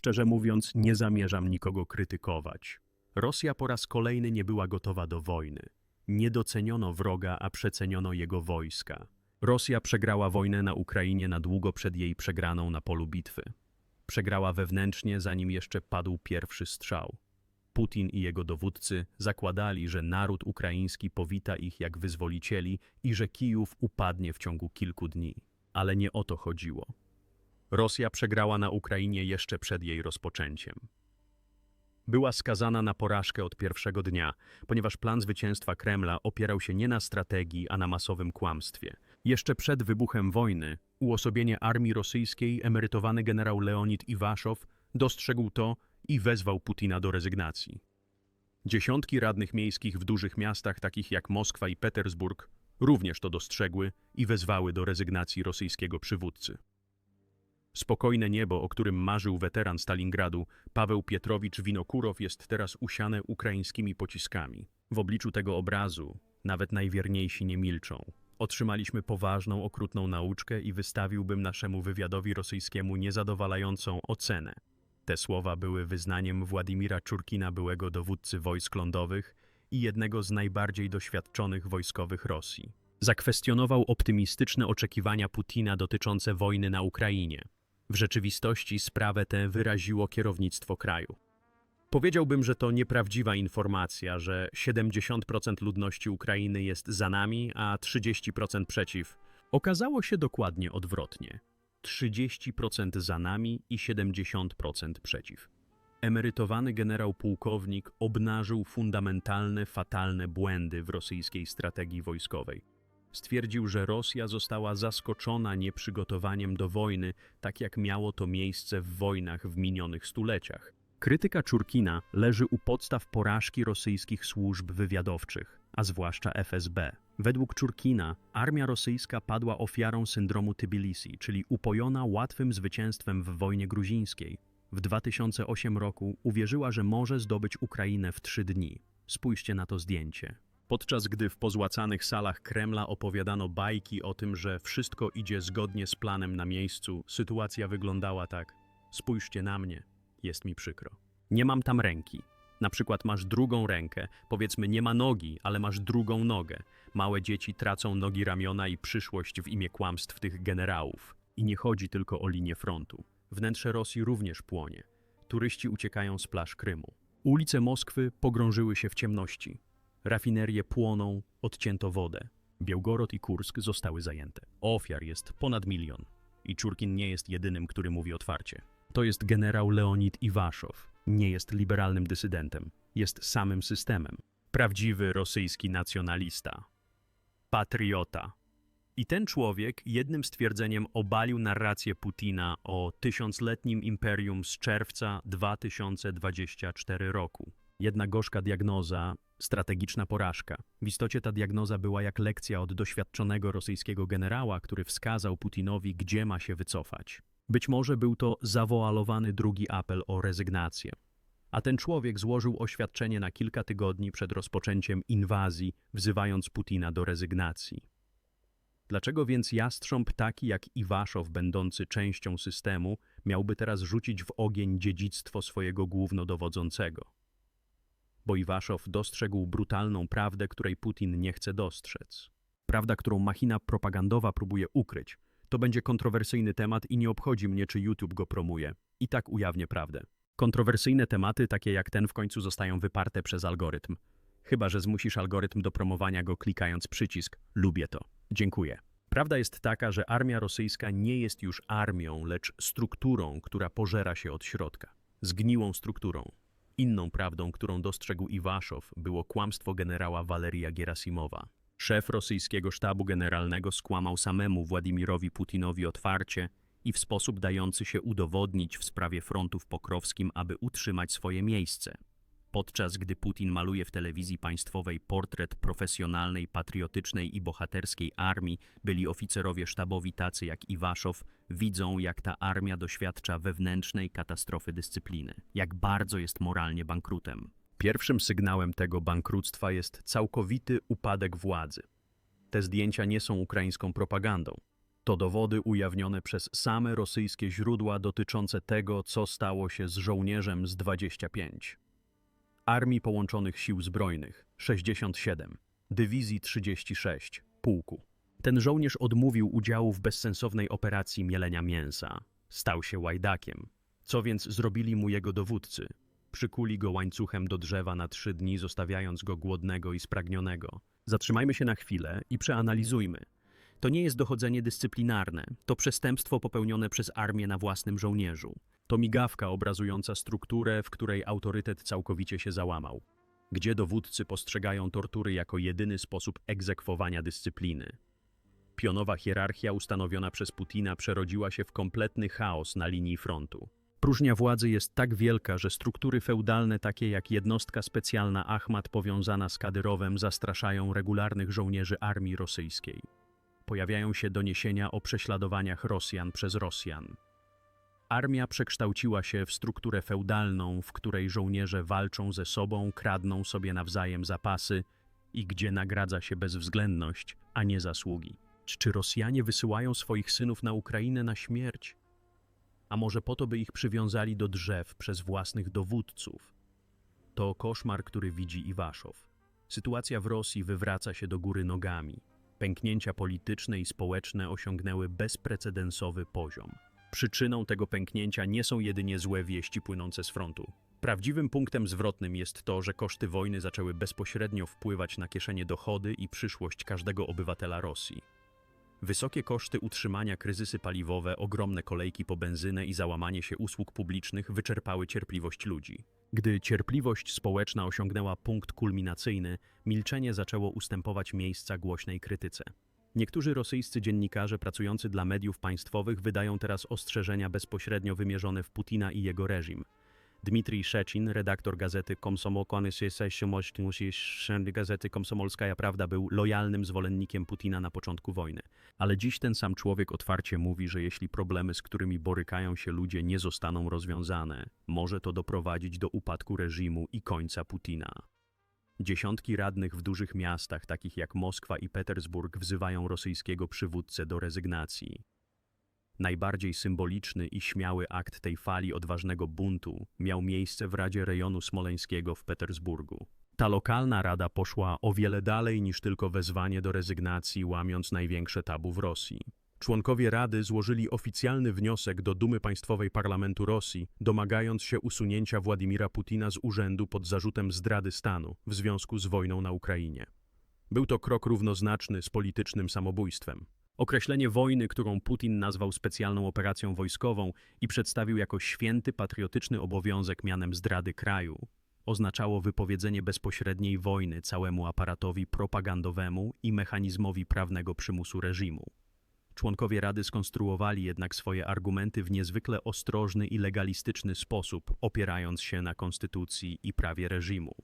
Szczerze mówiąc, nie zamierzam nikogo krytykować. Rosja po raz kolejny nie była gotowa do wojny. Nie doceniono wroga, a przeceniono jego wojska. Rosja przegrała wojnę na Ukrainie na długo przed jej przegraną na polu bitwy. Przegrała wewnętrznie, zanim jeszcze padł pierwszy strzał. Putin i jego dowódcy zakładali, że naród ukraiński powita ich jak wyzwolicieli i że Kijów upadnie w ciągu kilku dni. Ale nie o to chodziło. Rosja przegrała na Ukrainie jeszcze przed jej rozpoczęciem. Była skazana na porażkę od pierwszego dnia, ponieważ plan zwycięstwa Kremla opierał się nie na strategii, a na masowym kłamstwie. Jeszcze przed wybuchem wojny uosobienie armii rosyjskiej, emerytowany generał Leonid Iwaszow, dostrzegł to i wezwał Putina do rezygnacji. Dziesiątki radnych miejskich w dużych miastach takich jak Moskwa i Petersburg również to dostrzegły i wezwały do rezygnacji rosyjskiego przywódcy. Spokojne niebo, o którym marzył weteran Stalingradu, Paweł Pietrowicz Winokurow jest teraz usiane ukraińskimi pociskami. W obliczu tego obrazu nawet najwierniejsi nie milczą. Otrzymaliśmy poważną, okrutną nauczkę i wystawiłbym naszemu wywiadowi rosyjskiemu niezadowalającą ocenę. Te słowa były wyznaniem Władimira Czurkina, byłego dowódcy wojsk lądowych i jednego z najbardziej doświadczonych wojskowych Rosji. Zakwestionował optymistyczne oczekiwania Putina dotyczące wojny na Ukrainie. W rzeczywistości sprawę tę wyraziło kierownictwo kraju. Powiedziałbym, że to nieprawdziwa informacja, że 70% ludności Ukrainy jest za nami, a 30% przeciw. Okazało się dokładnie odwrotnie. 30% za nami i 70% przeciw. Emerytowany generał pułkownik obnażył fundamentalne, fatalne błędy w rosyjskiej strategii wojskowej. Stwierdził, że Rosja została zaskoczona nieprzygotowaniem do wojny, tak jak miało to miejsce w wojnach w minionych stuleciach. Krytyka Czurkina leży u podstaw porażki rosyjskich służb wywiadowczych, a zwłaszcza FSB. Według Czurkina armia rosyjska padła ofiarą syndromu Tbilisi, czyli upojona łatwym zwycięstwem w wojnie gruzińskiej. W 2008 roku uwierzyła, że może zdobyć Ukrainę w trzy dni. Spójrzcie na to zdjęcie. Podczas gdy w pozłacanych salach Kremla opowiadano bajki o tym, że wszystko idzie zgodnie z planem na miejscu, sytuacja wyglądała tak. Spójrzcie na mnie, jest mi przykro. Nie mam tam ręki. Na przykład masz drugą rękę, powiedzmy nie ma nogi, ale masz drugą nogę. Małe dzieci tracą nogi ramiona i przyszłość w imię kłamstw tych generałów. I nie chodzi tylko o linię frontu. Wnętrze Rosji również płonie. Turyści uciekają z plaż Krymu. Ulice Moskwy pogrążyły się w ciemności. Rafinerie płoną, odcięto wodę. Białgorod i Kursk zostały zajęte. Ofiar jest ponad milion. I Czurkin nie jest jedynym, który mówi otwarcie. To jest generał Leonid Iwaszow. Nie jest liberalnym dysydentem. Jest samym systemem. Prawdziwy rosyjski nacjonalista. Patriota. I ten człowiek jednym stwierdzeniem obalił narrację Putina o tysiącletnim imperium z czerwca 2024 roku. Jedna gorzka diagnoza, strategiczna porażka. W istocie ta diagnoza była jak lekcja od doświadczonego rosyjskiego generała, który wskazał Putinowi, gdzie ma się wycofać. Być może był to zawoalowany drugi apel o rezygnację. A ten człowiek złożył oświadczenie na kilka tygodni przed rozpoczęciem inwazji, wzywając Putina do rezygnacji. Dlaczego więc jastrząb taki jak Iwaszow, będący częścią systemu, miałby teraz rzucić w ogień dziedzictwo swojego głównodowodzącego? Bo Iwaszow dostrzegł brutalną prawdę, której Putin nie chce dostrzec. Prawda, którą machina propagandowa próbuje ukryć. To będzie kontrowersyjny temat i nie obchodzi mnie, czy YouTube go promuje. I tak ujawnię prawdę. Kontrowersyjne tematy, takie jak ten, w końcu zostają wyparte przez algorytm. Chyba, że zmusisz algorytm do promowania go klikając przycisk Lubię to. Dziękuję. Prawda jest taka, że armia rosyjska nie jest już armią, lecz strukturą, która pożera się od środka. Zgniłą strukturą. Inną prawdą, którą dostrzegł Iwaszow, było kłamstwo generała Waleria Gerasimowa. Szef rosyjskiego sztabu generalnego skłamał samemu Władimirowi Putinowi otwarcie i w sposób dający się udowodnić w sprawie frontu w Pokrowskim, aby utrzymać swoje miejsce. Podczas gdy Putin maluje w telewizji państwowej portret profesjonalnej, patriotycznej i bohaterskiej armii, byli oficerowie sztabowi tacy jak Iwaszow widzą, jak ta armia doświadcza wewnętrznej katastrofy dyscypliny, jak bardzo jest moralnie bankrutem. Pierwszym sygnałem tego bankructwa jest całkowity upadek władzy. Te zdjęcia nie są ukraińską propagandą. To dowody ujawnione przez same rosyjskie źródła dotyczące tego, co stało się z żołnierzem z 25. Armii Połączonych Sił Zbrojnych 67, Dywizji 36, Pułku. Ten żołnierz odmówił udziału w bezsensownej operacji mielenia mięsa. Stał się łajdakiem. Co więc zrobili mu jego dowódcy? Przykuli go łańcuchem do drzewa na trzy dni, zostawiając go głodnego i spragnionego. Zatrzymajmy się na chwilę i przeanalizujmy. To nie jest dochodzenie dyscyplinarne, to przestępstwo popełnione przez armię na własnym żołnierzu. To migawka obrazująca strukturę, w której autorytet całkowicie się załamał. Gdzie dowódcy postrzegają tortury jako jedyny sposób egzekwowania dyscypliny. Pionowa hierarchia ustanowiona przez Putina przerodziła się w kompletny chaos na linii frontu. Próżnia władzy jest tak wielka, że struktury feudalne takie jak jednostka specjalna Achmat powiązana z Kadyrowem zastraszają regularnych żołnierzy armii rosyjskiej. Pojawiają się doniesienia o prześladowaniach Rosjan przez Rosjan. Armia przekształciła się w strukturę feudalną, w której żołnierze walczą ze sobą, kradną sobie nawzajem zapasy i gdzie nagradza się bezwzględność, a nie zasługi. Czy Rosjanie wysyłają swoich synów na Ukrainę na śmierć? A może po to, by ich przywiązali do drzew przez własnych dowódców? To koszmar, który widzi Iwaszow. Sytuacja w Rosji wywraca się do góry nogami. Pęknięcia polityczne i społeczne osiągnęły bezprecedensowy poziom. Przyczyną tego pęknięcia nie są jedynie złe wieści płynące z frontu. Prawdziwym punktem zwrotnym jest to, że koszty wojny zaczęły bezpośrednio wpływać na kieszenie dochody i przyszłość każdego obywatela Rosji. Wysokie koszty utrzymania, kryzysy paliwowe, ogromne kolejki po benzynę i załamanie się usług publicznych wyczerpały cierpliwość ludzi. Gdy cierpliwość społeczna osiągnęła punkt kulminacyjny, milczenie zaczęło ustępować miejsca głośnej krytyce. Niektórzy rosyjscy dziennikarze pracujący dla mediów państwowych wydają teraz ostrzeżenia bezpośrednio wymierzone w Putina i jego reżim. Dmitrij Szecin, redaktor gazety gazety Komsomolskaja Prawda był lojalnym zwolennikiem Putina na początku wojny. Ale dziś ten sam człowiek otwarcie mówi, że jeśli problemy, z którymi borykają się ludzie, nie zostaną rozwiązane, może to doprowadzić do upadku reżimu i końca Putina. Dziesiątki radnych w dużych miastach, takich jak Moskwa i Petersburg, wzywają rosyjskiego przywódcę do rezygnacji. Najbardziej symboliczny i śmiały akt tej fali odważnego buntu miał miejsce w Radzie Rejonu Smoleńskiego w Petersburgu. Ta lokalna rada poszła o wiele dalej niż tylko wezwanie do rezygnacji, łamiąc największe tabu w Rosji. Członkowie Rady złożyli oficjalny wniosek do Dumy Państwowej Parlamentu Rosji, domagając się usunięcia Władimira Putina z urzędu pod zarzutem zdrady stanu w związku z wojną na Ukrainie. Był to krok równoznaczny z politycznym samobójstwem. Określenie wojny, którą Putin nazwał specjalną operacją wojskową i przedstawił jako święty patriotyczny obowiązek mianem zdrady kraju, oznaczało wypowiedzenie bezpośredniej wojny całemu aparatowi propagandowemu i mechanizmowi prawnego przymusu reżimu. Członkowie Rady skonstruowali jednak swoje argumenty w niezwykle ostrożny i legalistyczny sposób, opierając się na konstytucji i prawie reżimu.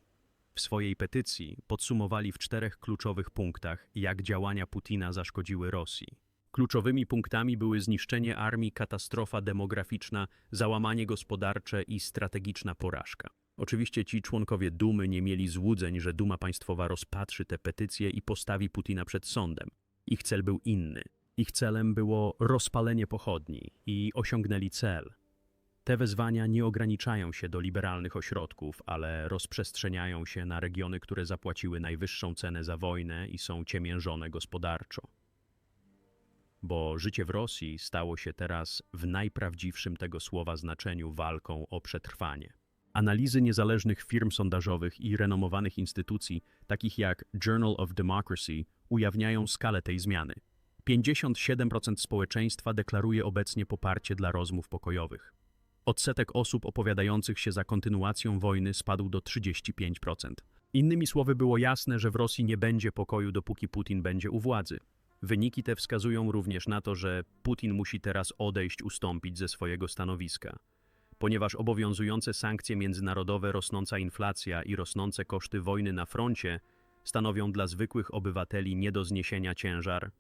W swojej petycji podsumowali w czterech kluczowych punktach, jak działania Putina zaszkodziły Rosji. Kluczowymi punktami były zniszczenie armii, katastrofa demograficzna, załamanie gospodarcze i strategiczna porażka. Oczywiście ci członkowie Dumy nie mieli złudzeń, że Duma Państwowa rozpatrzy te petycje i postawi Putina przed sądem. Ich cel był inny. Ich celem było rozpalenie pochodni i osiągnęli cel. Te wezwania nie ograniczają się do liberalnych ośrodków, ale rozprzestrzeniają się na regiony, które zapłaciły najwyższą cenę za wojnę i są ciemiężone gospodarczo. Bo życie w Rosji stało się teraz w najprawdziwszym tego słowa znaczeniu walką o przetrwanie. Analizy niezależnych firm sondażowych i renomowanych instytucji, takich jak Journal of Democracy, ujawniają skalę tej zmiany. 57% społeczeństwa deklaruje obecnie poparcie dla rozmów pokojowych. Odsetek osób opowiadających się za kontynuacją wojny spadł do 35%. Innymi słowy, było jasne, że w Rosji nie będzie pokoju, dopóki Putin będzie u władzy. Wyniki te wskazują również na to, że Putin musi teraz odejść, ustąpić ze swojego stanowiska. Ponieważ obowiązujące sankcje międzynarodowe, rosnąca inflacja i rosnące koszty wojny na froncie stanowią dla zwykłych obywateli nie do zniesienia ciężar.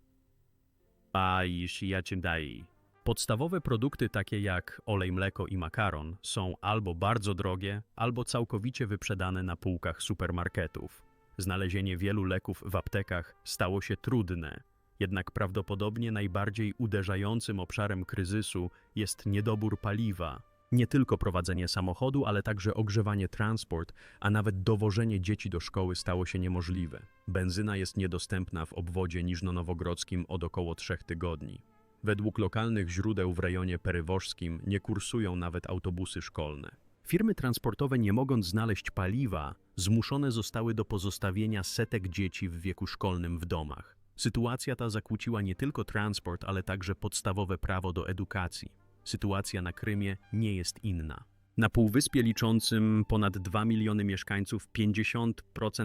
A jeśli ja cię daj. Podstawowe produkty takie jak olej, mleko i makaron są albo bardzo drogie, albo całkowicie wyprzedane na półkach supermarketów. Znalezienie wielu leków w aptekach stało się trudne. Jednak prawdopodobnie najbardziej uderzającym obszarem kryzysu jest niedobór paliwa. Nie tylko prowadzenie samochodu, ale także ogrzewanie transport, a nawet dowożenie dzieci do szkoły stało się niemożliwe. Benzyna jest niedostępna w obwodzie niżnonowogrodzkim od około trzech tygodni. Według lokalnych źródeł w rejonie perywożskim nie kursują nawet autobusy szkolne. Firmy transportowe, nie mogąc znaleźć paliwa, zmuszone zostały do pozostawienia setek dzieci w wieku szkolnym w domach. Sytuacja ta zakłóciła nie tylko transport, ale także podstawowe prawo do edukacji. Sytuacja na Krymie nie jest inna. Na półwyspie liczącym ponad 2 miliony mieszkańców 50%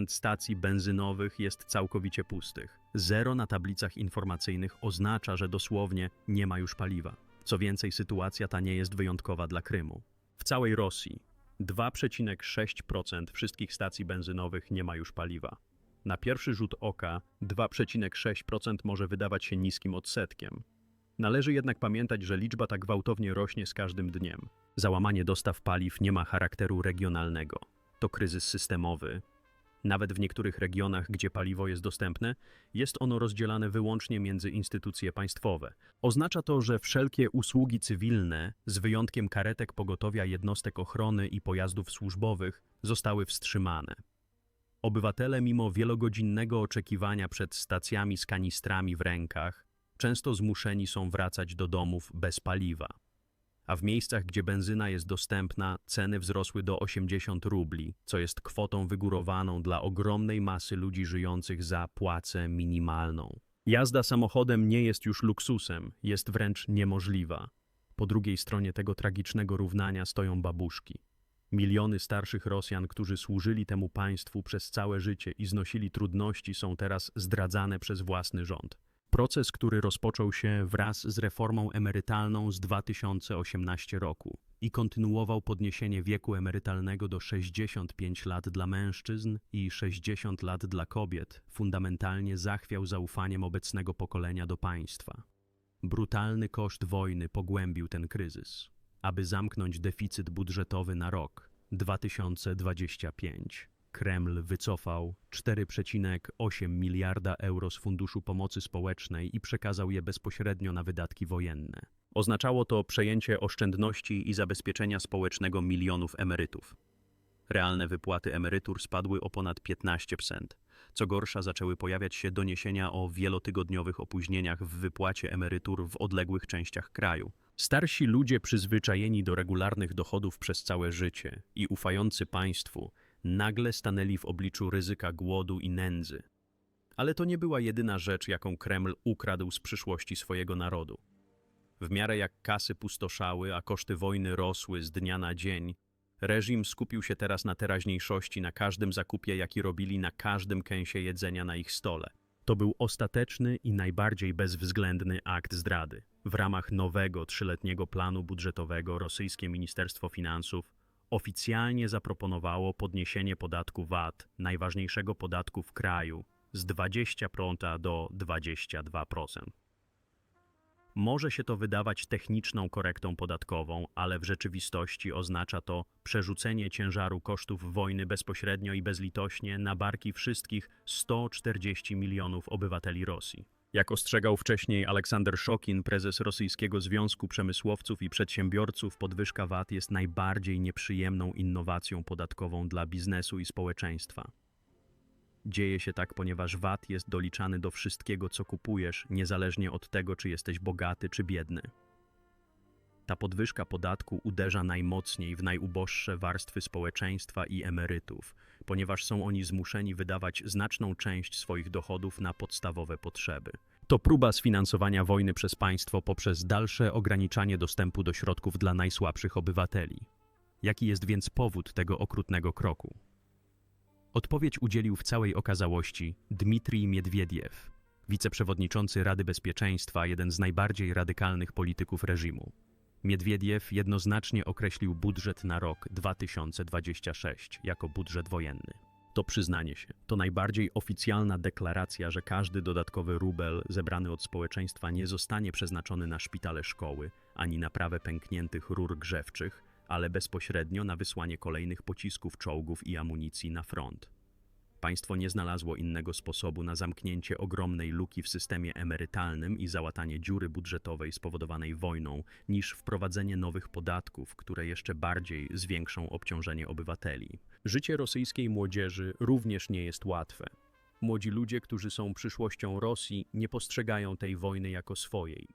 stacji benzynowych jest całkowicie pustych. Zero na tablicach informacyjnych oznacza, że dosłownie nie ma już paliwa. Co więcej, sytuacja ta nie jest wyjątkowa dla Krymu. W całej Rosji 2,6% wszystkich stacji benzynowych nie ma już paliwa. Na pierwszy rzut oka 2,6% może wydawać się niskim odsetkiem. Należy jednak pamiętać, że liczba tak gwałtownie rośnie z każdym dniem. Załamanie dostaw paliw nie ma charakteru regionalnego. To kryzys systemowy. Nawet w niektórych regionach, gdzie paliwo jest dostępne, jest ono rozdzielane wyłącznie między instytucje państwowe. Oznacza to, że wszelkie usługi cywilne, z wyjątkiem karetek pogotowia jednostek ochrony i pojazdów służbowych, zostały wstrzymane. Obywatele, mimo wielogodzinnego oczekiwania przed stacjami z kanistrami w rękach, często zmuszeni są wracać do domów bez paliwa. A w miejscach, gdzie benzyna jest dostępna, ceny wzrosły do 80 rubli, co jest kwotą wygórowaną dla ogromnej masy ludzi żyjących za płacę minimalną. Jazda samochodem nie jest już luksusem, jest wręcz niemożliwa. Po drugiej stronie tego tragicznego równania stoją babuszki. Miliony starszych Rosjan, którzy służyli temu państwu przez całe życie i znosili trudności, są teraz zdradzane przez własny rząd. Proces, który rozpoczął się wraz z reformą emerytalną z 2018 roku i kontynuował podniesienie wieku emerytalnego do 65 lat dla mężczyzn i 60 lat dla kobiet, fundamentalnie zachwiał zaufaniem obecnego pokolenia do państwa. Brutalny koszt wojny pogłębił ten kryzys. Aby zamknąć deficyt budżetowy na rok 2025, Kreml wycofał 4,8 miliarda euro z Funduszu Pomocy Społecznej i przekazał je bezpośrednio na wydatki wojenne. Oznaczało to przejęcie oszczędności i zabezpieczenia społecznego milionów emerytów. Realne wypłaty emerytur spadły o ponad 15%. Co gorsza, zaczęły pojawiać się doniesienia o wielotygodniowych opóźnieniach w wypłacie emerytur w odległych częściach kraju. Starsi ludzie przyzwyczajeni do regularnych dochodów przez całe życie i ufający państwu nagle stanęli w obliczu ryzyka głodu i nędzy. Ale to nie była jedyna rzecz, jaką Kreml ukradł z przyszłości swojego narodu. W miarę jak kasy pustoszały, a koszty wojny rosły z dnia na dzień, reżim skupił się teraz na teraźniejszości, na każdym zakupie, jaki robili, na każdym kęsie jedzenia na ich stole. To był ostateczny i najbardziej bezwzględny akt zdrady. W ramach nowego trzyletniego planu budżetowego rosyjskie Ministerstwo Finansów oficjalnie zaproponowało podniesienie podatku VAT, najważniejszego podatku w kraju, z 20% do 22%. Może się to wydawać techniczną korektą podatkową, ale w rzeczywistości oznacza to przerzucenie ciężaru kosztów wojny bezpośrednio i bezlitośnie na barki wszystkich 140 milionów obywateli Rosji. Jak ostrzegał wcześniej Aleksander Szokin, prezes Rosyjskiego Związku Przemysłowców i Przedsiębiorców, podwyżka VAT jest najbardziej nieprzyjemną innowacją podatkową dla biznesu i społeczeństwa. Dzieje się tak, ponieważ VAT jest doliczany do wszystkiego, co kupujesz, niezależnie od tego, czy jesteś bogaty czy biedny. Ta podwyżka podatku uderza najmocniej w najuboższe warstwy społeczeństwa i emerytów, ponieważ są oni zmuszeni wydawać znaczną część swoich dochodów na podstawowe potrzeby. To próba sfinansowania wojny przez państwo poprzez dalsze ograniczanie dostępu do środków dla najsłabszych obywateli. Jaki jest więc powód tego okrutnego kroku? Odpowiedź udzielił w całej okazałości Dmitrij Miedwiediew, wiceprzewodniczący Rady Bezpieczeństwa, jeden z najbardziej radykalnych polityków reżimu. Miedwiediew jednoznacznie określił budżet na rok 2026 jako budżet wojenny. To przyznanie się, to najbardziej oficjalna deklaracja, że każdy dodatkowy rubel zebrany od społeczeństwa nie zostanie przeznaczony na szpitale szkoły ani naprawę pękniętych rur grzewczych, ale bezpośrednio na wysłanie kolejnych pocisków, czołgów i amunicji na front. Państwo nie znalazło innego sposobu na zamknięcie ogromnej luki w systemie emerytalnym i załatanie dziury budżetowej spowodowanej wojną, niż wprowadzenie nowych podatków, które jeszcze bardziej zwiększą obciążenie obywateli. Życie rosyjskiej młodzieży również nie jest łatwe. Młodzi ludzie, którzy są przyszłością Rosji, nie postrzegają tej wojny jako swojej.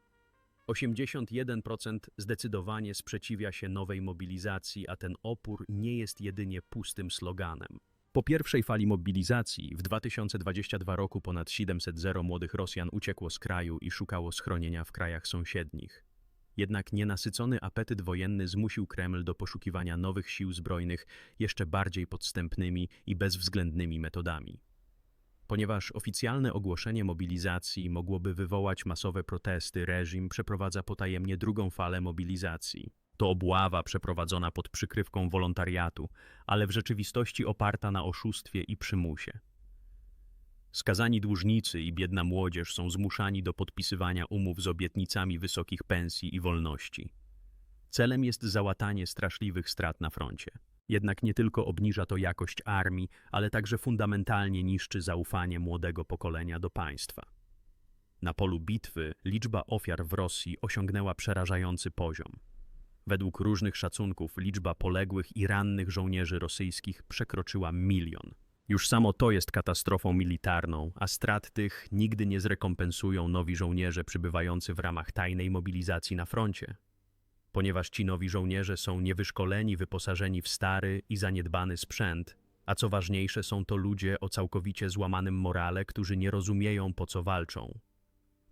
81% zdecydowanie sprzeciwia się nowej mobilizacji, a ten opór nie jest jedynie pustym sloganem. Po pierwszej fali mobilizacji w 2022 roku ponad 700 zero młodych Rosjan uciekło z kraju i szukało schronienia w krajach sąsiednich. Jednak nienasycony apetyt wojenny zmusił Kreml do poszukiwania nowych sił zbrojnych jeszcze bardziej podstępnymi i bezwzględnymi metodami. Ponieważ oficjalne ogłoszenie mobilizacji mogłoby wywołać masowe protesty, reżim przeprowadza potajemnie drugą falę mobilizacji. To obława przeprowadzona pod przykrywką wolontariatu, ale w rzeczywistości oparta na oszustwie i przymusie. Skazani dłużnicy i biedna młodzież są zmuszani do podpisywania umów z obietnicami wysokich pensji i wolności. Celem jest załatanie straszliwych strat na froncie. Jednak nie tylko obniża to jakość armii, ale także fundamentalnie niszczy zaufanie młodego pokolenia do państwa. Na polu bitwy liczba ofiar w Rosji osiągnęła przerażający poziom. Według różnych szacunków liczba poległych i rannych żołnierzy rosyjskich przekroczyła milion. Już samo to jest katastrofą militarną, a strat tych nigdy nie zrekompensują nowi żołnierze przybywający w ramach tajnej mobilizacji na froncie. Ponieważ ci nowi żołnierze są niewyszkoleni, wyposażeni w stary i zaniedbany sprzęt, a co ważniejsze są to ludzie o całkowicie złamanym morale, którzy nie rozumieją po co walczą.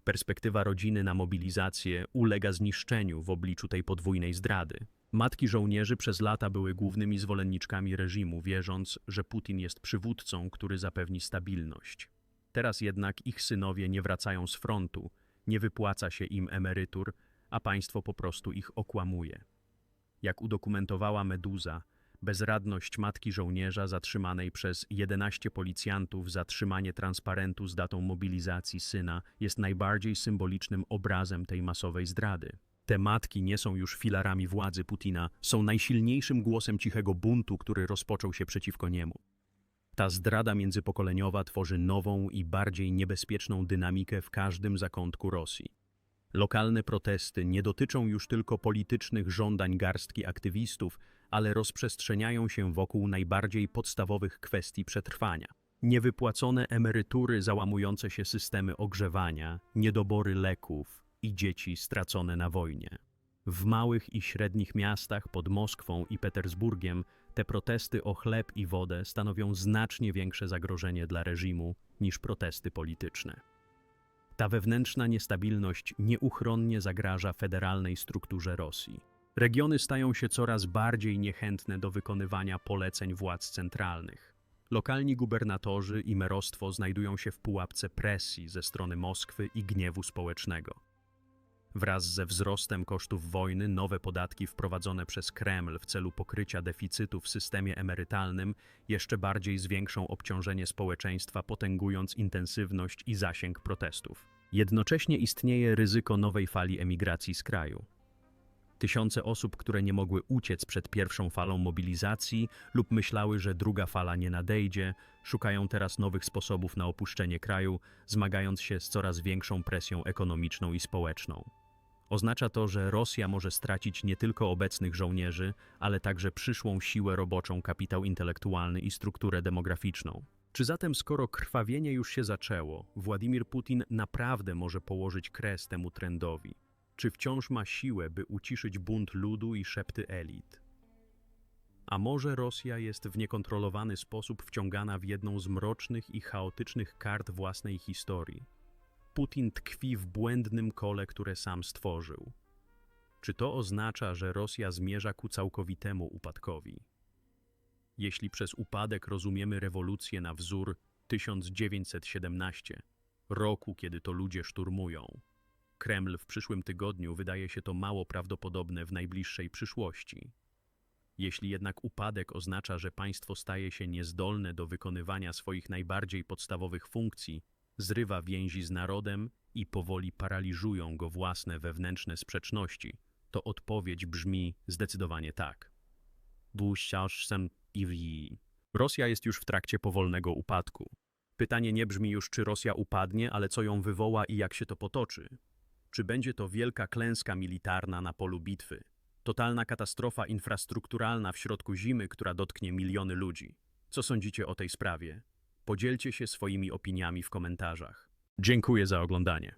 Perspektywa rodziny na mobilizację ulega zniszczeniu w obliczu tej podwójnej zdrady. Matki żołnierzy przez lata były głównymi zwolenniczkami reżimu, wierząc, że Putin jest przywódcą, który zapewni stabilność. Teraz jednak ich synowie nie wracają z frontu, nie wypłaca się im emerytur, a państwo po prostu ich okłamuje. Jak udokumentowała Meduza, bezradność matki żołnierza zatrzymanej przez 11 policjantów za trzymanie transparentu z datą mobilizacji syna jest najbardziej symbolicznym obrazem tej masowej zdrady. Te matki nie są już filarami władzy Putina, są najsilniejszym głosem cichego buntu, który rozpoczął się przeciwko niemu. Ta zdrada międzypokoleniowa tworzy nową i bardziej niebezpieczną dynamikę w każdym zakątku Rosji. Lokalne protesty nie dotyczą już tylko politycznych żądań garstki aktywistów, ale rozprzestrzeniają się wokół najbardziej podstawowych kwestii przetrwania. Niewypłacone emerytury, załamujące się systemy ogrzewania, niedobory leków i dzieci stracone na wojnie. W małych i średnich miastach pod Moskwą i Petersburgiem te protesty o chleb i wodę stanowią znacznie większe zagrożenie dla reżimu niż protesty polityczne. Ta wewnętrzna niestabilność nieuchronnie zagraża federalnej strukturze Rosji. Regiony stają się coraz bardziej niechętne do wykonywania poleceń władz centralnych. Lokalni gubernatorzy i merostwo znajdują się w pułapce presji ze strony Moskwy i gniewu społecznego. Wraz ze wzrostem kosztów wojny, nowe podatki wprowadzone przez Kreml w celu pokrycia deficytu w systemie emerytalnym jeszcze bardziej zwiększą obciążenie społeczeństwa, potęgując intensywność i zasięg protestów. Jednocześnie istnieje ryzyko nowej fali emigracji z kraju. Tysiące osób, które nie mogły uciec przed pierwszą falą mobilizacji lub myślały, że druga fala nie nadejdzie, szukają teraz nowych sposobów na opuszczenie kraju, zmagając się z coraz większą presją ekonomiczną i społeczną. Oznacza to, że Rosja może stracić nie tylko obecnych żołnierzy, ale także przyszłą siłę roboczą, kapitał intelektualny i strukturę demograficzną. Czy zatem, skoro krwawienie już się zaczęło, Władimir Putin naprawdę może położyć kres temu trendowi? Czy wciąż ma siłę, by uciszyć bunt ludu i szepty elit? A może Rosja jest w niekontrolowany sposób wciągana w jedną z mrocznych i chaotycznych kart własnej historii? Putin tkwi w błędnym kole, które sam stworzył. Czy to oznacza, że Rosja zmierza ku całkowitemu upadkowi? Jeśli przez upadek rozumiemy rewolucję na wzór 1917, roku, kiedy to ludzie szturmują, Kreml w przyszłym tygodniu wydaje się to mało prawdopodobne w najbliższej przyszłości. Jeśli jednak upadek oznacza, że państwo staje się niezdolne do wykonywania swoich najbardziej podstawowych funkcji, zrywa więzi z narodem i powoli paraliżują go własne wewnętrzne sprzeczności, to odpowiedź brzmi zdecydowanie tak. Rosja jest już w trakcie powolnego upadku. Pytanie nie brzmi już, czy Rosja upadnie, ale co ją wywoła i jak się to potoczy. Czy będzie to wielka klęska militarna na polu bitwy? Totalna katastrofa infrastrukturalna w środku zimy, która dotknie miliony ludzi. Co sądzicie o tej sprawie? Podzielcie się swoimi opiniami w komentarzach. Dziękuję za oglądanie.